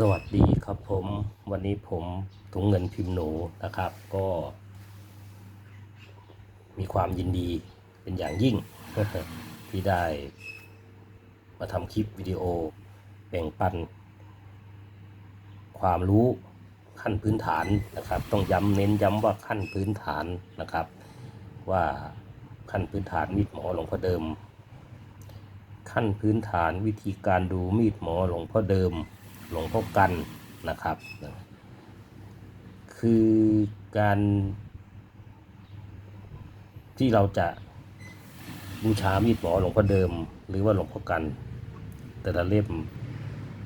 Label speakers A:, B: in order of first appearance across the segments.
A: สวัสดีครับผมวันนี้ผมถุงเงินพิมพ์หนูนะครับ ก็ มีความยินดีเป็นอย่างยิ่ง ที่ได้ มาทำคลิปวิดีโอแบ่งปัน ความรู้ขั้นพื้นฐานนะครับ ต้องย้ำเน้นย้ำว่าขั้นพื้นฐานนะครับ ว่าขั้นพื้นฐานมีดหมอหลวงพ่อเดิม ขั้นพื้นฐานวิธีการดูมีดหมอหลวงพ่อเดิม หลวงพ่อกันนะครับ คือการที่เราจะบูชามีดหมอหลวงพ่อเดิม หรือว่าหลวงพ่อกัน แต่ละเล่ม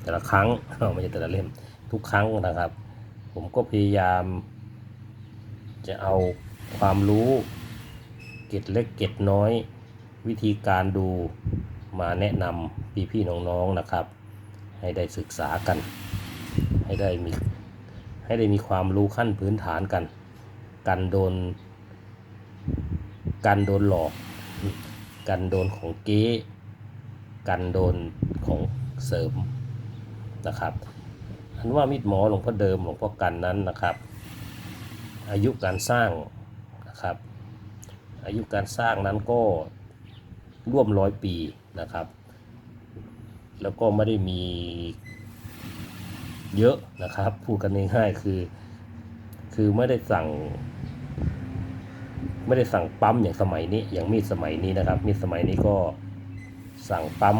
A: แต่ละครั้งไม่ใช่แต่ละเล่มทุกครั้งนะครับ ผมก็พยายาม จะเอาความรู้เก็ดเล็กเก็ดน้อย วิธีการดูมาแนะนำพี่ๆน้องๆนะครับ ให้ได้ศึกษากัน ให้ได้มีให้ได้มีความรู้ขั้นพื้นฐานกัน กันโดน กันโดนหลอก กันโดนของเก๊กันโดนของเสริมนะครับอันว่ามีดหมอหลวงพ่อเดิมหลวงพ่อกันนั้นนะครับ อายุการสร้างนะครับ อายุการสร้างนั้นก็ร่วมร้อยปีนะครับ แล้วก็ไม่ได้มีเยอะนะครับพูดกันง่ายๆคือ คือไม่ได้สั่ง ไม่ได้สั่งปั๊มอย่างสมัยนี้ อย่างมีดสมัยนี้นะครับ มีดสมัยนี้ก็สั่งปั๊ม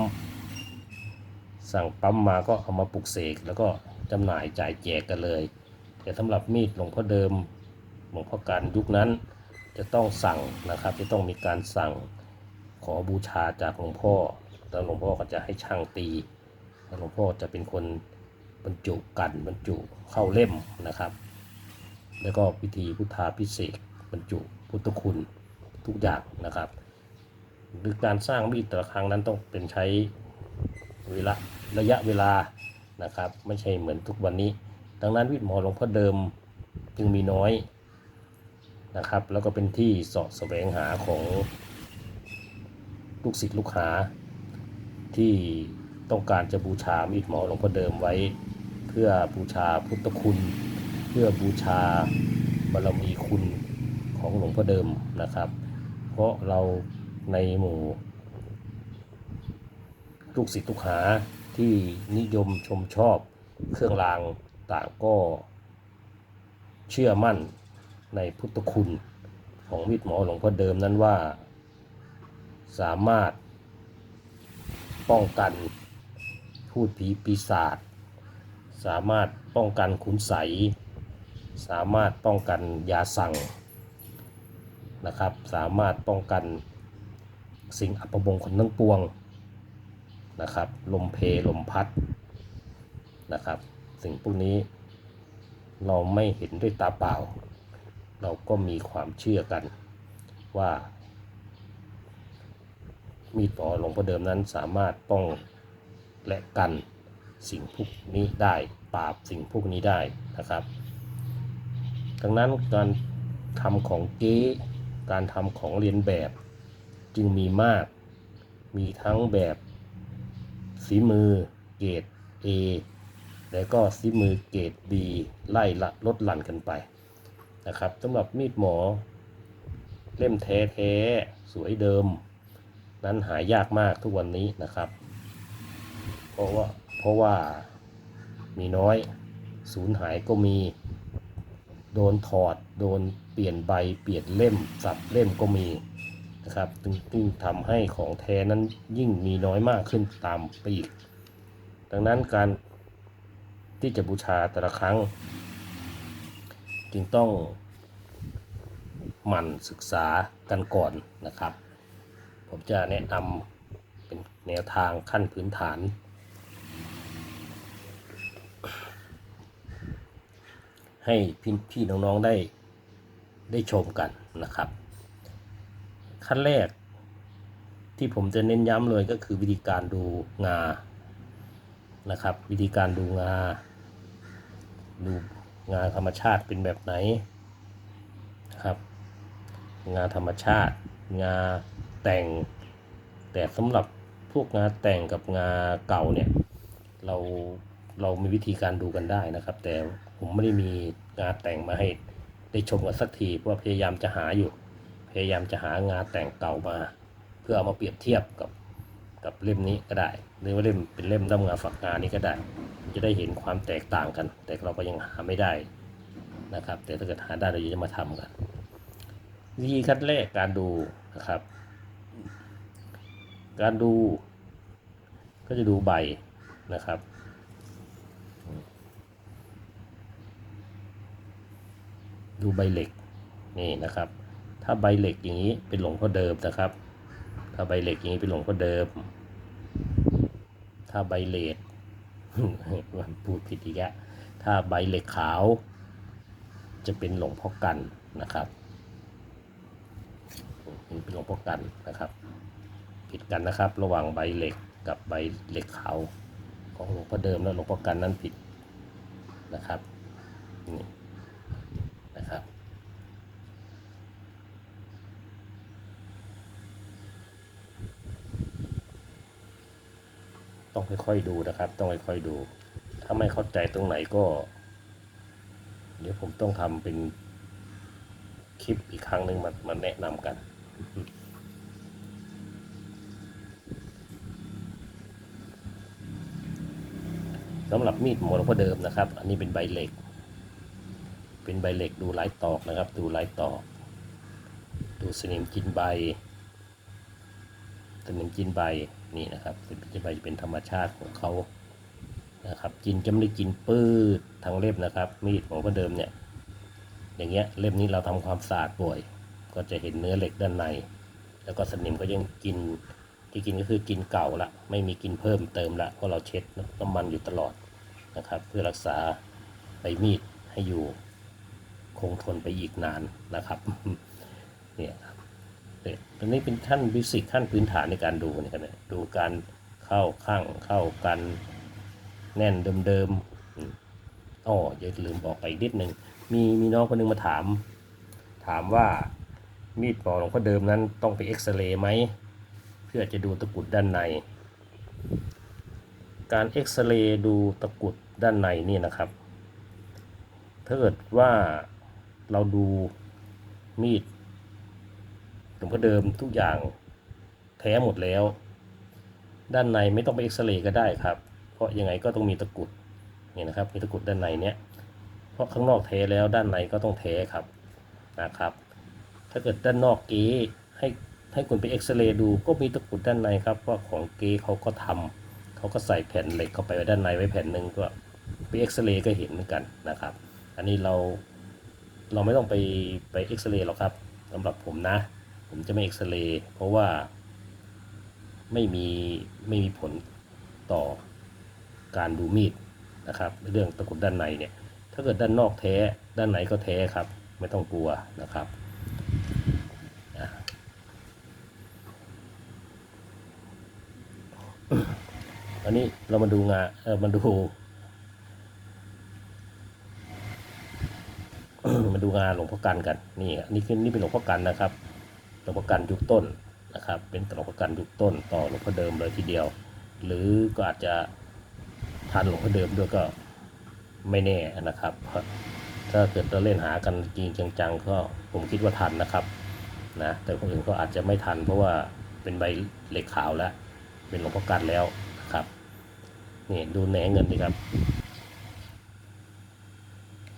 A: สั่งปั๊มมาก็เอามาปลุกเสกแล้วก็จำหน่ายจ่ายแจกกันเลย แต่สำหรับมีดหลวงพ่อเดิมหลวงพ่อการยุคนั้น จะต้องสั่งนะครับ จะต้องมีการสั่งขอบูชาจากหลวงพ่อ แล้วหลวงพ่อก็จะให้ช่างตีแล้วหลวงพ่อจะเป็นคนบรรจุกันบรรจุเข้าเล่มนะครับ แล้วก็พิธีพุทธาพิเศษบรรจุพุทธคุณทุกอย่างนะครับหรือการสร้างมีดแต่ละครั้งนั้นต้องเป็นใช้เวลาระยะเวลานะครับ ไม่ใช่เหมือนทุกวันนี้ ดังนั้นมีดหมอหลวงพ่อเดิมจึงมีน้อยนะครับ แล้วก็เป็นที่สาะแสวงหาของลูกศิษย์ลูกหา ที่ต้องการจะบูชามีดหมอหลวงพ่อเดิมไว้ เพื่อบูชาพุทธคุณ เพื่อบูชาบารมีคุณของหลวงพ่อเดิมนะครับ เพราะเราในหมู่ลูกศิษย์ลูกหาที่นิยมชมชอบเครื่องรางต่างก็เชื่อมั่นในพุทธคุณของมีดหมอหลวงพ่อเดิมนั้นว่า สามารถ ป้องกันพูดผีปีศาจสามารถป้องกันขุนใส สามารถป้องกันยาสั่งนะครับ สามารถป้องกันสิ่งอัปมงคลทั้งปวงนะครับ ลมเพลมพัดนะครับ สิ่งพวกนี้เราไม่เห็นด้วยตาเปล่า เราก็มีความเชื่อกันว่า มีดหมอหลวงพ่อเดิมนั้นสามารถป้องและกันสิ่งพวกนี้ได้ปราบสิ่งพวกนี้ได้นะครับ ดังนั้นการทำของเก๊การทำของเรียนแบบจึงมีมาก มีทั้งแบบฝีมือเกรด A และก็ฝีมือเกรด B ไล่ละลดหลั่นกันไปนะครับสำหรับมีดหมอ เล่มแท้แท้ๆสวยเดิม นั้นหายากมากทุกวันนี้นะครับ เพราะว่าเพราะว่ามีน้อยสูญหายก็มี โดนถอด โดนเปลี่ยนใบเปลี่ยนเล่มสับเล่มก็มีนะครับจึงจึงทำให้ของแท้นั้นยิ่งมีน้อยมากขึ้นตามไปอีก ดังนั้นการที่จะบูชาแต่ละครั้ง จึงต้องหมั่นศึกษากันก่อนนะครับ ผมจะแนะนำเป็นแนวทางขั้นพื้นฐาน ให้พี่พี่น้องๆได้ได้ชมกันนะครับ ขั้นแรกที่ผมจะเน้นย้ำเลยก็คือวิธีการดูงานะครับ วิธีการดูงา ดูงาธรรมชาติเป็นแบบไหนครับ งาธรรมชาติงา แต่ง แต่สำหรับพวกงาแต่งกับงาเก่าเนี่ย เราเรามีวิธีการดูกันได้นะครับ แต่ผมไม่ได้มีงานแต่งมาให้ได้ชมกันสักทีเพราะพยายามจะหาอยู่ พยายามจะหางานแต่งเก่ามา เพื่อเอามาเปรียบเทียบกับกับเล่มนี้ก็ได้ หรือว่าเล่มเป็นเล่มด้ามงานฝักงานนี้ก็ได้ จะได้เห็นความแตกต่างกัน แต่เราก็ยังหาไม่ได้นะครับ แต่ถ้าเกิดหาได้เราจะมาทำกันวิธีคัดแรกการดูนะครับ การดูก็จะดูใบนะครับ ดูใบเหล็กนี่นะครับ ถ้าใบเหล็กอย่างนี้เป็นหลวงพ่อเดิมนะครับ ถ้าใบเหล็กอย่างนี้เป็นหลวงพ่อเดิม ถ้าใบเลดมันพูดผิดอีกแล้วถ้าใบเหล็กขาว จะเป็นหลวงพ่อกันนะครับนี่เป็นหลวงพ่อกันนะครับ ผิดกันนะครับ ระหว่างใบเหล็กกับใบเหล็กขาวของหลวงพ่อเดิมและหลวงพ่อกันนั้นผิดนะครับนี่นะครับ ต้องค่อยๆดูนะครับ ต้องค่อยๆดู ถ้าไม่เข้าใจตรงไหนก็ เดี๋ยวผมต้องทำเป็นคลิปอีกครั้งหนึ่งมามาแนะนำกัน สำหรับมีดหมอหลวงพ่อเดิมนะครับ อันนี้เป็นใบเหล็ก เป็นใบเหล็กดูลายตอกนะครับ ดูลายตอก ดูสนิมกินใบสนิมกินใบนี่นะครับสนิมกินใบจะเป็นธรรมชาติของเขานะครับกินจะไม่ได้กินปื้ดทั้งเล่มนะครับ มีดหมอหลวงพ่อเดิมเนี่ยอย่างเงี้ยเล่มนี้เราทำความสะอาดบ่อย ก็จะเห็นเนื้อเหล็กด้านใน แล้วก็สนิมก็ยังกิน ที่กินก็คือกินเก่าละไม่มีกินเพิ่มเติมละเพราะเราเช็ดน้ำมันอยู่ตลอดนะครับ เพื่อรักษาใบมีดให้อยู่คงทนไปอีกนานนะครับเนี่ยครับตอนนี้เป็นขั้นวิสิกขั้นพื้นฐานในการดูนี่ยกันนะดูการเข้าข้างเข้ากันแน่นเดิมๆอืมอ๋ออย่าลืมบอกไปอีกนิดนึงมีมีน้องคนหนึงมาถาม ถามว่ามีดปอหลวงพ่อเดิมนั้นต้องไปเอ็กซเรย์ไหม เพื่อจะดูตะกุดด้านใน การเอ็กซเรย์ดูตะกุดด้านในนี่นะครับ ถ้าเกิดว่าเราดูมีดหลวงพ่อเดิมทุกอย่างแท้หมดแล้ว ด้านในไม่ต้องไปเอ็กซเรย์ก็ได้ครับ เพราะยังไงก็ต้องมีตะกุดนี่นะครับ มีตะกุดด้านในเนี้ยเพราะข้างนอกเทแล้วด้านในก็ต้องเทครับนะครับ ถ้าเกิดด้านนอกเก๊ให้ ให้คุณไปเอ็กซเรย์ดูก็มีตะกุดด้านในครับว่าของเก๊เขาก็ทำเขาก็ใส่แผ่นเหล็กเข้าไปไว้ด้านในไว้แผ่นหนึ่งก็ไปเอ็กซเรย์ก็เห็นเหมือนกันนะครับ อันนี้เราเราไม่ต้องไปไปเอ็กซเรย์หรอกครับสำหรับผมนะ ผมจะไม่เอ็กซเรย์เพราะว่าไม่มีไม่มีผลต่อการดูมีดนะครับเรื่องตะกุดด้านในเนี่ยถ้าเกิดด้านนอกแท้ด้านในก็แท้ครับ ไม่ต้องกลัวนะครับอะ อันนี้เรามาดูงานเออมาดูมาดูงานหลวงพ่อกันกันนี่อันนี่คือนี่เป็นหลวงพ่อกันนะครับ หลวงพ่อกันยุคต้นนะครับ เป็นหลวงพ่อกันยุคต้นต่อหลวงพ่อเดิมเลยทีเดียว หรือก็อาจจะทันหลวงพ่อเดิมด้วยก็ไม่แน่นะครับ ถ้าเกิดเราเล่นหากันจริงจังๆก็ผมคิดว่าทันนะครับนะแต่คนอื่นก็อาจจะไม่ทันเพราะว่าเป็นใบเหล็กขาวแล้ว เป็นหลวงพ่อกันแล้วนะครับนี่ดูแหนเงินดีครับ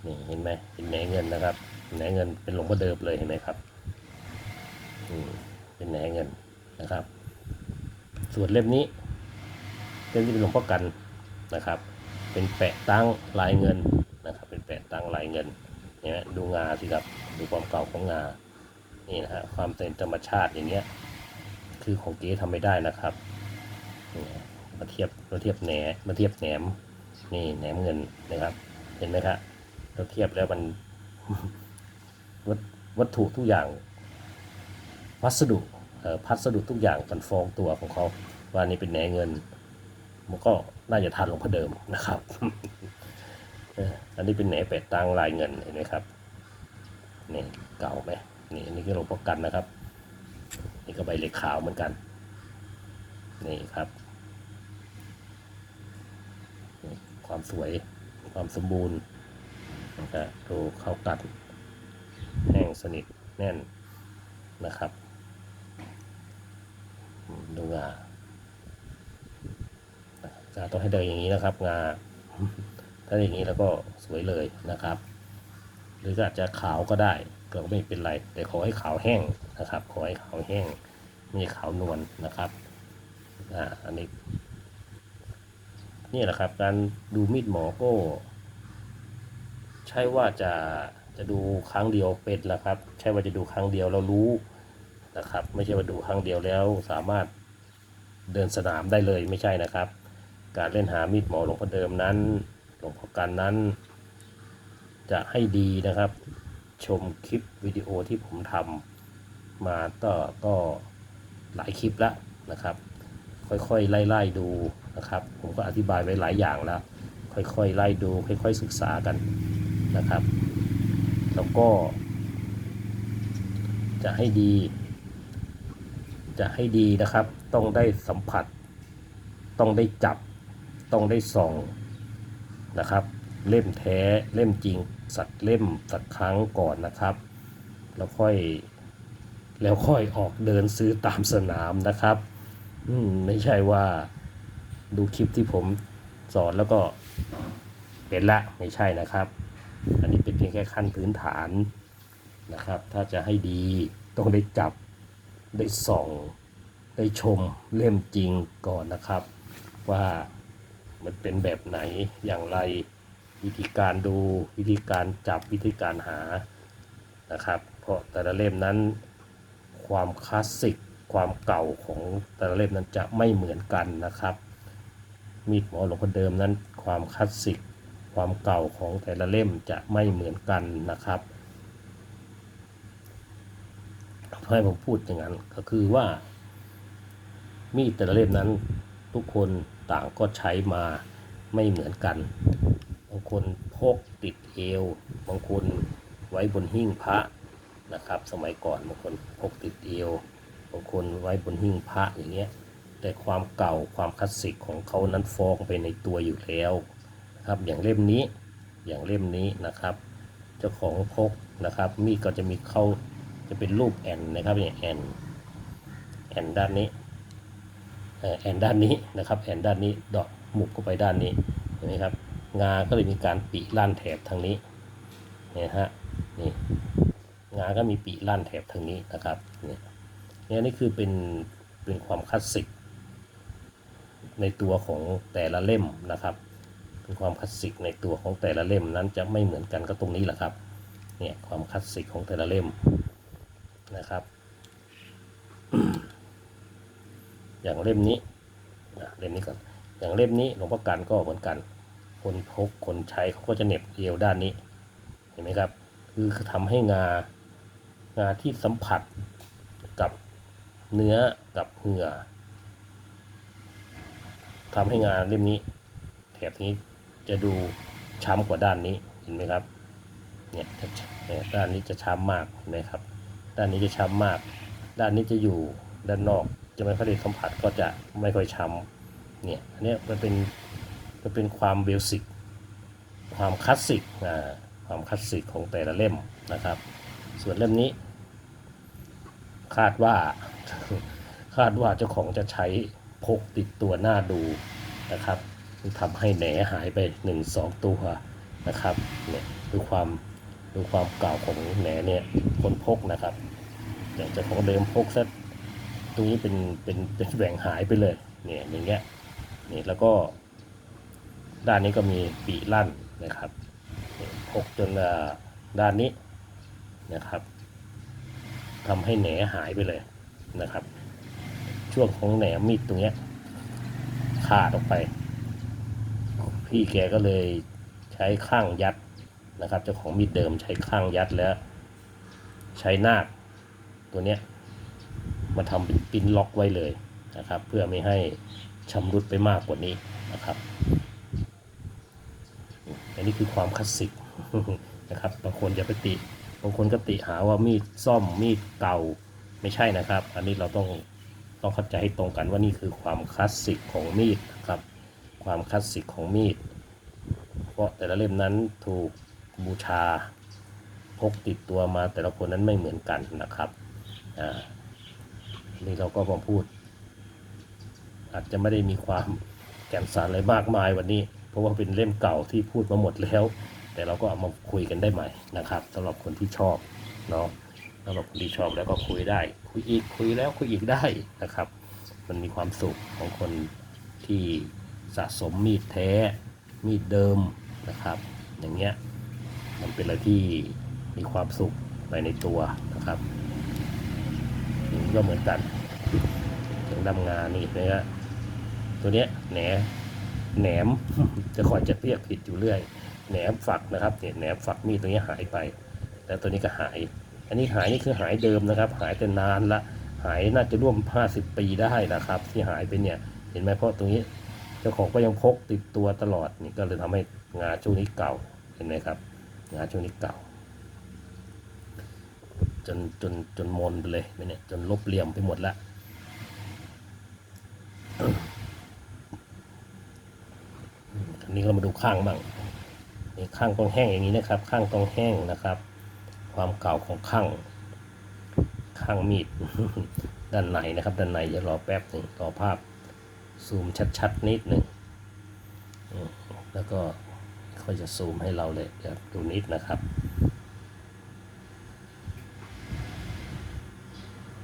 A: นี่เห็นไหมเป็นแหนเงินนะครับแหนเงินเป็นหลวงพ่อเดิมเลยเห็นไหมครับอืมเป็นแหนเงินนะครับ ส่วนเล่มนี้เล่มที่เป็นหลวงพ่อกันนะครับ เป็นแปะตั้งลายเงินนะครับ เป็นแปะตั้งลายเงินเนี่ยดูงาสิครับดูความเก่าของงานี่นะฮะความเป็นธรรมชาติอย่างเงี้ยคือของเก๊ทำไม่ได้นะครับ มาเทียบมาเทียบแหนมาเทียบแหนมนี่แหนมเงินนะครับ เห็นไหมครับเราเทียบแล้วมันวัตวัตถุทุกอย่างวัสดุพัสดุทุกอย่างกันฟองตัวของเขาว่านี่เป็นแหนเงิน มันก็น่าจะทันหลวงพ่อเดิมนะครับอันนี้เป็นแหนเป็ดตังลายเงินเห็นไหมครับนี่เก่าไหมนี่อันนี่ก็หลวงพ่อกันนะครับ นี่ก็ใบเหล็กขาวเหมือนกัน นี่ครับนี่ ความสวย ความสมบูรณ์นะครับดูเข้ากันแห้งสนิทแน่นนะครับดูงางาต้องให้เดินอย่างนี้นะครับ งา ถ้าอย่างนี้แล้วก็สวยเลยนะครับ หรือก็อาจจะขาวก็ได้ก็ไม่เป็นไร แต่ขอให้ขาวแห้งนะครับ ขอให้ขาวแห้งไม่ใช่ขาวนวลนะครับ อ่า อันนี้ นี่แหละครับการดูมีดหมอก็ ใช่ว่าจะจะดูครั้งเดียวเป็นละครับ ใช่ว่าจะดูครั้งเดียวเรารู้นะครับ ไม่ใช่ว่าดูครั้งเดียวแล้วสามารถเดินสนามได้เลยไม่ใช่นะครับ การเล่นหามีดหมอหลวงพ่อเดิมนั้นหลวงพ่อกันนั้น จะให้ดีนะครับ ชมคลิปวิดีโอที่ผมทำมาก็ก็หลายคลิปแล้วนะครับ ค่อยๆไล่ๆดูนะครับผมก็อธิบายไว้หลายอย่างแล้ว ค่อยๆไล่ดูค่อย ๆศึกษากันนะครับ แล้วก็ จะให้ดี จะให้ดีนะครับ ต้องได้สัมผัส ต้องได้จับ ต้องได้ส่องนะครับ เล่มแท้เล่มจริง สักเล่มสักครั้งก่อนนะครับ แล้วค่อยแล้วค่อยออกเดินซื้อตามสนามนะครับ อืมไม่ใช่ว่า ดูคลิปที่ผมสอนแล้วก็เป็นละไม่ใช่นะครับ อันนี้เป็นเพียงแค่ขั้นพื้นฐานนะครับ ถ้าจะให้ดีต้องได้จับได้ส่อง ได้ชมเล่มจริงก่อนนะครับ ว่ามันเป็นแบบไหนอย่างไรวิธีการดูวิธีการจับวิธีการหานะครับ เพราะแต่ละเล่มนั้นความคลาสสิกความเก่าของแต่ละเล่มนั้นจะไม่เหมือนกันนะครับ มีดหมอหลวงพ่อเดิมนั้น ความคลาสสิก ความเก่าของแต่ละเล่มจะไม่เหมือนกันนะครับให้ผมพูดอย่างนั้นก็คือว่า มีดแต่ละเล่มนั้นทุกคนต่างก็ใช้มาไม่เหมือนกัน บางคนพกติดเอว บางคนไว้บนหิ้งพระนะครับ สมัยก่อนบางคนพกติดเอว บางคนไว้บนหิ้งพระอย่างเงี้ย แต่ความเก่าความคลาสสิกของเขานั้นฟองไปในตัวอยู่แล้วนะครับอย่างเล่มนี้อย่างเล่มนี้นะครับ เจ้าของพกนะครับมีดก็จะมีเข้าจะเป็นรูปแอนนะครับอย่างแอนแอนด้านนี้แอนด้านนี้นะครับแอนด้านนี้ดอกหมุกเข้าไปด้านนี้เห็นไหมครับงาก็เลยมีการปีลั่นแถบทางนี้เนี่ยฮะนี่งาก็มีปีลั่นแถบทางนี้นะครับเนี่ยนี่คือเป็นเป็นความคลาสสิก ในตัวของแต่ละเล่มนะครับ เป็นความคลาสสิกในตัวของแต่ละเล่มนั้นจะไม่เหมือนกันก็ตรงนี้แหละครับเนี่ยความคลาสสิกของแต่ละเล่มนะครับอย่างเล่มนี้อะเล่มนี้ก่อนอย่างเล่มนี้หลวงพ่อกันก็เหมือนกัน คนพกคนใช้เขาก็จะเหน็บเอวด้านนี้ เห็นไหมครับ คือทำให้งางาที่สัมผัสกับเนื้อกับเหงื่อ ทำให้งานเล่มนี้ แถบนี้จะดูช้ำกว่าด้านนี้เห็นไหมครับเนี่ยด้านนี้จะช้ำมากเห็นไหมครับ ด้านนี้จะช้ำมาก ด้านนี้จะอยู่ด้านนอกจะไม่ค่อยได้สัมผัสก็จะไม่ค่อยช้ำเนี่ยอันนี้มันเป็นมันเป็นความเบสิกความคลาสสิกอ่าความคลาสสิกของแต่ละเล่มนะครับ ส่วนเล่มนี้ คาดว่า คาดว่าเจ้าของจะใช้ พกติดตัวหน้าดูนะครับทำให้แหนหายไปหนึ่งสองตัวนะครับเนี่ยดูความดูความเก่าของแหนเนี่ยคนพกนะครับแต่เจ้าของเดิมพกซะตรงนี้เป็นเป็นเป็นแหว่งหายไปเลยเนี่ยอย่างเงี้ยนี่แล้วก็ด้านนี้ก็มีปีลั่นนะครับพกจนอ่าด้านนี้นะครับทำให้แหนหายไปเลยนะครับ ช่วงของแหนมีดตรงเนี้ยขาดออกไป พี่แกก็เลยใช้ข้างยัดนะครับเจ้าของมีดเดิมใช้ข้างยัดแล้ว ใช้นาคตัวเนี้ยมาทำเป็นปิ้นล็อกไว้เลยนะครับ เพื่อไม่ให้ชำรุดไปมากกว่านี้นะครับอันนี้คือความคลาสสิกนะครับบางคนจะไปติบางคนก็ติหาว่ามีดซ่อมมีดเก่าไม่ใช่นะครับ อันนี้เราต้อง ต้องเข้าใจให้ตรงกันว่านี่คือความคลาสสิกของมีดนะครับ ความคลาสสิกของมีด เพราะแต่ละเล่มนั้นถูกบูชาพกติดตัวมาแต่ละคนนั้นไม่เหมือนกันนะครับอ่านี่เราก็มาพูด อาจจะไม่ได้มีความแก่นสารอะไรมากมายวันนี้ เพราะว่าเป็นเล่มเก่าที่พูดมาหมดแล้ว แต่เราก็เอามาคุยกันได้ใหม่นะครับสำหรับคนที่ชอบเนาะำหรับคนที่ชอบแล้วก็คุยได้ คุยอีกคุยแล้วคุยอีกได้นะครับ มันมีความสุขของคนที่สะสมมีดแท้มีดเดิมนะครับ อย่างเงี้ยมันเป็นอะไรที่มีความสุขไปในตัวนะครับนี่ก็เหมือนกันถึงดำงานนี่นะฮะตัวเนี้ยแหนแหนมจะคอยจะเรียกผิดอยู่เรื่อยแหนมฝักนะครับเนี่ยแหนมฝักมีดตัวนี้หายไป แล้วตัวนี้ก็หาย อันนี้หายนี่คือหายเดิมนะครับ หายแต่นานละหายน่าจะร่วม 50 ปีได้นะครับ ที่หายไปเนี่ยเห็นไหมเพราะตรงนี้เจ้าของก็ยังพกติดตัวตลอดนี่ก็เลยทำให้งาช่วงนี้เก่าเห็นไหมครับงาช่วงนี้เก่า จนจนจนมนไปเลยเนี่ยจนลบเหลี่ยมไปหมดละทีนี้เรามาดูข้างบ้างนี่ข้างต้องแห้งอย่างนี้นะครับ ข้างต้องแห้งนะครับ ความเก่าของข้างข้างมีดด้านในนะครับ ด้านในจะรอแป๊บหนึ่งรอภาพซูมชัดๆนิดหนึ่งแล้วก็ค่อยจะซูมให้เราเลยเดี๋ยวดูนิดนะครับ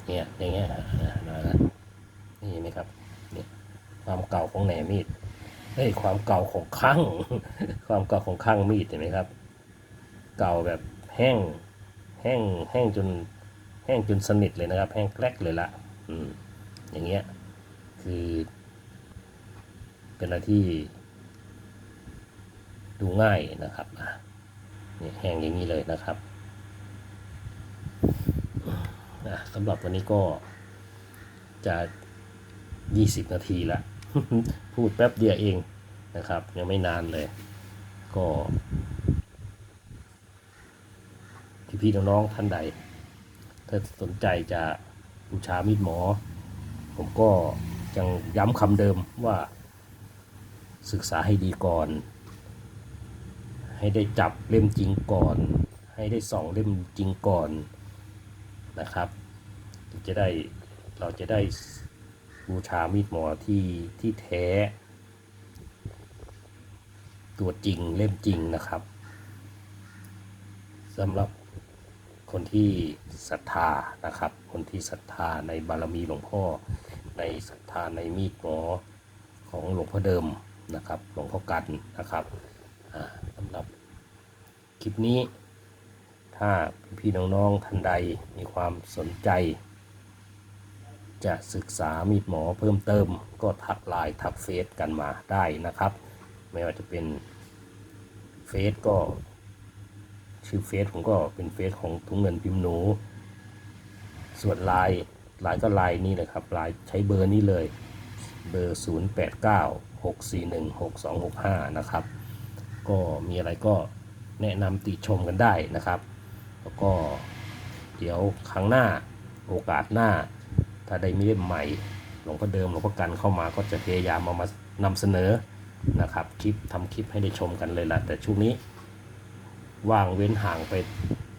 A: เนี่ยอย่างเงี้ยนะนะนะนี่เห็นไหมครับเนี่ยความเก่าของแหนมีดเฮ้ยความเก่าของข้าง ความเก่าของข้างมีดเห็นไหมครับ เก่าแบบแห้ง แห้งแห้งจนแห้งจนสนิทเลยนะครับ แห้งแกลกเลยละอืมอย่างเงี้ยคือ เป็นอะไรที่ ดูง่ายนะครับอะเนี่ยแห้งอย่างนี้เลยนะครับอะสำหรับวันนี้ก็จะ 20 นาทีละพูดแป๊บเดียวเองนะครับ ยังไม่นานเลย ก็ พี่ๆน้องๆท่านใด ถ้าสนใจจะบูชามีดหมอ ผมก็ยังย้ำคำเดิมว่าศึกษาให้ดีก่อน ให้ได้จับเล่มจริงก่อน ให้ได้ส่องเล่มจริงก่อนนะครับจะได้เราจะได้บูชามีดหมอที่ที่แท้ ตัวจริงเล่มจริงนะครับสำหรับ คนที่ศรัทธานะครับ คนที่ศรัทธาในบารมีหลวงพ่อ ในศรัทธาในมีดหมอของหลวงพ่อเดิมนะครับ หลวงพ่อกันนะครับสำหรับคลิปนี้ ถ้าพี่น้องๆท่านใดมีความสนใจ จะศึกษามีดหมอเพิ่มเติม ก็ทักไลน์ทักเฟซกันมาได้นะครับ ไม่ว่าจะเป็นเฟซก็ ชื่อเฟซผมก็เป็นเฟซของทุงเงินพิมพ์หนู ส่วนไลน์ไลน์ก็ไลน์นี่เลยครับไลน์ใช้เบอร์นี้เลย เบอร์ 0 8 9 6 4 1 6 2 6 5 นะครับ ก็มีอะไรก็แนะนำติชมกันได้นะครับ แล้วก็เดี๋ยวครั้งหน้าโอกาสหน้า ถ้าได้มีเล่มใหม่หลวงพ่อเดิมหลวงพ่อกันเข้ามาก็จะพยายามเอามานำเสนอนะครับ คลิปทำคลิปให้ได้ชมกันเลยล่ะ แต่ช่วงนี้ ว่างเว้นห่างไป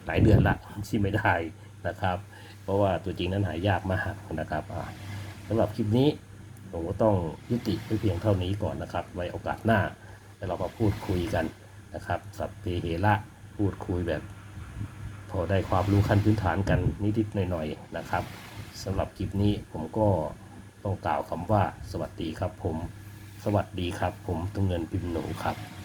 A: หลายเดือนละที่ไม่ได้นะครับ เพราะว่าตัวจริงนั้นหายากมากนะครับสำหรับคลิปนี้ผมก็ต้องยุติไว้เพียงเท่านี้ก่อนนะครับ ไว้โอกาสหน้าแล้วเราก็พูดคุยกันนะครับสัพเพเหระพูดคุยแบบ พอได้ความรู้ขั้นพื้นฐานกันนิดๆหน่อยๆนะครับสำหรับคลิปนี้ผมก็ต้องกล่าวคำว่า สวัสดีครับผม สวัสดีครับผมตุงเงินพิมพ์หนูครับ